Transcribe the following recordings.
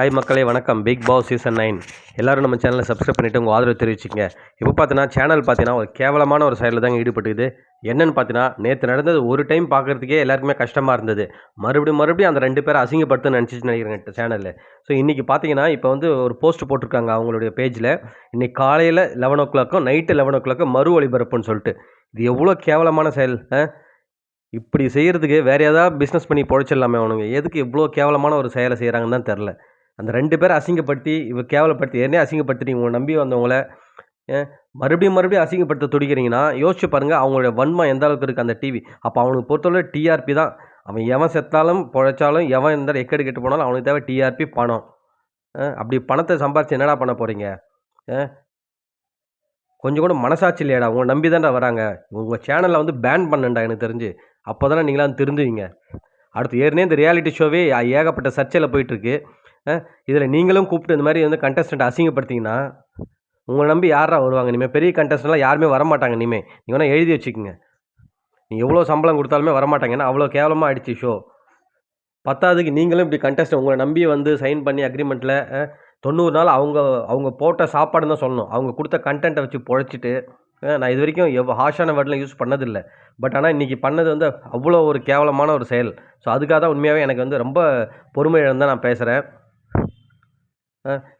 Hi மக்களே வணக்கம். Big Boss season nine எல்லோரும் நம்ம சேனலை சப்ஸ்கிரைப் பண்ணிவிட்டு உங்கள் ஆதரவு தெரிவிச்சிங்க இப்போ பார்த்தீங்கன்னா சேனல் பார்த்தீங்கன்னா ஒரு கேவலமான ஒரு சைடில் தாங்க ஈடுபட்டுக்குது. என்னென்னு பார்த்தீங்கன்னா நேற்று நடந்தது ஒரு டைம் பார்க்குறதுக்கே எல்லாருக்குமே கஷ்டமாக இருந்தது. மறுபடியும் மறுபடியும் அந்த ரெண்டு பேரை அசிங்கப்படுத்துன்னு நினச்சிட்டு நினைக்கிறேன் சேனலில் ஸோ இன்றைக்கி பார்த்தீங்கன்னா இப்போ வந்து ஒரு போஸ்ட் போட்டிருக்காங்க அவங்களுடைய பேஜில் இன்றைக்கி காலையில் லெவன் ஓ கிளாக்கும் நைட்டு லெவன் ஓ கிளாக்கும் மறு ஒளிபரப்புன்னு சொல்லிட்டு. இது எவ்வளோ கேவலமான செயல் இப்படி செய்கிறதுக்கு வேறு ஏதாவது பிஸ்னஸ் பண்ணி பொழைச்சிடலாமே அவனுங்க. எதுக்கு இவ்வளோ கேவலமான ஒரு செயலை செய்கிறாங்கன்னு தான் தெரில. அந்த ரெண்டு பேரை அசிங்கப்படுத்தி இவ கேவலப்படுத்தி ஏற்கனவே அசிங்கப்படுத்துறீங்க உங்களை நம்பி வந்தவங்கள மறுபடியும் மறுபடியும் அசிங்கப்படுத்த துடிக்கிறீங்கன்னா யோசிச்சு பாருங்கள் அவங்களுடைய வன்மம் எந்த அளவுக்கு இருக்குது அந்த டிவி அப்போ அவனுக்கு பொறுத்தவரை டிஆர்பி தான். அவன் எவன் செத்தாலும் பொழைச்சாலும் எவன் இந்த எக்கடி கெட்டு போனாலும் அவனுக்கு தேவை டிஆர்பி பணம். அப்படி பணத்தை சம்பாரிச்சு என்னடா பண்ண போகிறீங்க கொஞ்சம் கூட மனசாட்சி இல்லையாடா உங்களை நம்பி தான்டா வராங்க. உங்கள் சேனலில் வந்து பேன் பண்ணண்டா எனக்கு தெரிஞ்சு. அப்போ தானே நீங்களாம் திருந்துவீங்க. அடுத்து ஏற்கனவே இந்த ரியாலிட்டி ஷோவே ஏகப்பட்ட சர்ச்சையில் போயிட்டுருக்கு இதில் நீங்களும் கூப்பிட்டு இந்த மாதிரி வந்து கண்டஸ்டன்ட் அசிங்கப்படுத்திங்கன்னா உங்களை நம்பி யாரா வருவாங்க? இனிமேல் பெரிய கண்டஸ்டன்ட்லாம் யாருமே வரமாட்டாங்க இனிமேல் நீங்கள் வேணால் எழுதி வச்சுக்கோங்க. நீங்கள் எவ்வளோ சம்பளம் கொடுத்தாலுமே வரமாட்டாங்க. ஏன்னா அவ்வளோ கேவலமாக ஆயிடுச்சு ஷோ பத்தாவதுக்கு நீங்களும் இப்படி கண்டஸ்ட் உங்களை நம்பி வந்து சைன் பண்ணி அக்ரிமெண்ட்டில் தொண்ணூறு நாள் அவங்க அவங்க போட்ட சாப்பாடுன்னு தான் சொல்லணும். அவங்க கொடுத்த கண்டென்ட்டை வச்சு பொழைச்சிட்டு நான் இது வரைக்கும் எவ்வளோ ஹாஷான வேர்டெலாம் யூஸ் பண்ணதில்லை. பட் ஆனால் இன்றைக்கி பண்ணது வந்து அவ்வளோ ஒரு கேவலமான ஒரு செயல். ஸோ அதுக்காக தான் உண்மையாகவே எனக்கு வந்து ரொம்ப பொறுமை தான் நான் பேசுகிறேன்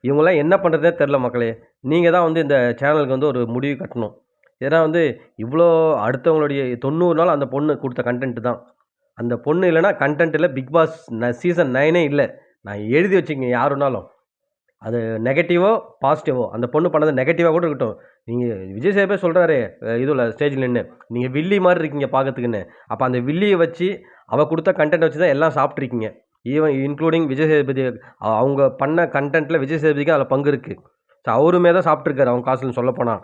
இவங்களாம் என்ன பண்ணுறதே தெரில மக்களே. நீங்கள் தான் வந்து இந்த சேனலுக்கு வந்து ஒரு முடிவு கட்டணும். ஏன்னா வந்து இவ்வளோ அடுத்தவங்களுடைய தொண்ணூறு நாள் அந்த பொண்ணு கொடுத்த கண்டென்ட் தான். அந்த பொண்ணு இல்லைன்னா கண்டென்ட் இல்லை பிக் பாஸ் சீசன் நைனே இல்லை. நான் எழுதி வச்சுக்கங்க யாருனாலும் அது நெகட்டிவோ பாசிட்டிவோ அந்த பொண்ணு பண்ணது நெகட்டிவாக கூட இருக்கட்டும். நீங்கள் விஜய் சேபே சொல்கிறாரு இதில் ஸ்டேஜில் நின்று நீங்கள் வில்லி மாதிரி இருக்கீங்க பார்க்கறதுக்குன்னு அப்போ அந்த வில்லியை வச்சு அவள் கொடுத்த கண்டென்ட் வச்சு தான் எல்லாம் சாப்பிட்ருக்கீங்க ஈவன் இன்க்ளூடிங் விஜய் சேதுபதி அவங்க பண்ண கண்டென்ட்டில் விஜய் சேதுபதிக்கு அதில் பங்கு இருக்குது ஸோ அவருமே தான் சாப்பிட்ருக்காரு அவங்க காசுன்னு சொல்லப்போனால்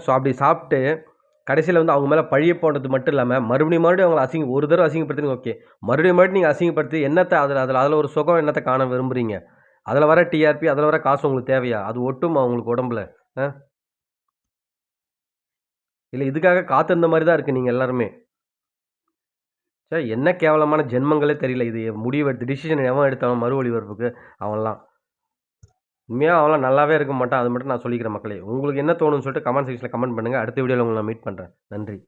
ஸோ அப்படி சாப்பிட்டு கடைசியில் வந்து அவங்க மேலே பழிய போடுறது மட்டும் இல்லாமல் மறுபடியும் மறுபடியும் அவங்களை அசிங்க ஒரு தடவை அசிங்கப்படுத்துறீங்க ஓகே மறுபடியும் மறுபடியும் நீங்கள் அசிங்கப்படுத்தி என்னத்தை அதில் அதில் அதில் ஒரு சுகம் என்னத்தை காண விரும்புகிறீங்க அதில் வர டிஆர்பி அதில் வர காசு உங்களுக்கு தேவையா? அது ஒட்டுமா உங்களுக்கு உடம்புல ஆ? இல்லை இதுக்காக காத்திருந்த மாதிரி தான் இருக்குது நீங்கள் எல்லாருமே. சார் என்ன கேவலமான ஜென்மங்களே தெரியல. இது முடிவு எடுத்து டிசிஷன் எவன் எடுத்தாலும் மறு ஒளிபரப்புக்கு அவன்லாம். உண்மையாக அவன்லாம் நல்லாவே இருக்க மாட்டான். அது மட்டும் நான் சொல்லிக்கிறேன் மக்களே. உங்களுக்கு என்ன தோணுன்னு சொல்லிட்டு கமெண்ட் செக்ஷனில் கமெண்ட் பண்ணுங்கள் அடுத்த வீடியோவில் உங்களை நான் மீட் பண்ணுறேன் நன்றி.